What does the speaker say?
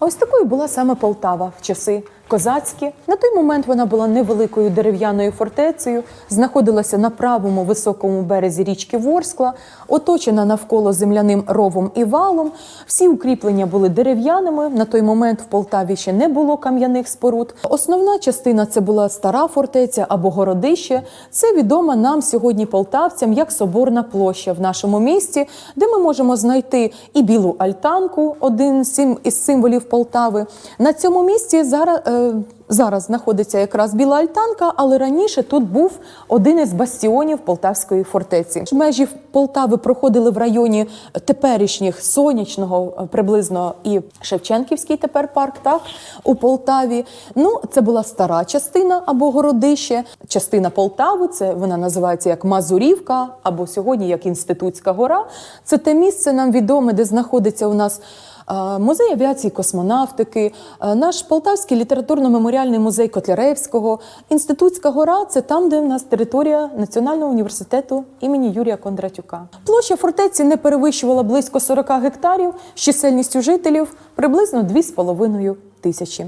Ось такою була саме Полтава в часи козацькі. На той момент вона була невеликою дерев'яною фортецею, знаходилася на правому високому березі річки Ворскла, оточена навколо земляним ровом і валом. Всі укріплення були дерев'яними. На той момент в Полтаві ще не було кам'яних споруд. Основна частина це була стара фортеця або городище. Це відома нам сьогодні полтавцям як Соборна площа в нашому місті, де ми можемо знайти і білу альтанку, один із символів Полтави. На цьому місці зараз. Е, Зараз знаходиться якраз біла альтанка, але раніше тут був один із бастіонів Полтавської фортеці. Межі Полтави проходили в районі теперішніх сонячного е, приблизно і Шевченківський тепер парк, так у Полтаві. Ну, це була стара частина або городище. Частина Полтави, це вона називається як Мазурівка, або сьогодні як Інститутська гора. Це те місце нам відоме, де знаходиться у нас. Е, Музей авіації космонавтики, е, наш Полтавський літературно-меморіальний музей Котляревського, Інститутська гора це там, де в нас територія Національного університету імені Юрія Кондратюка. Площа фортеці не перевищувала близько 40 гектарів з чисельністю жителів приблизно 2,5 тисячі.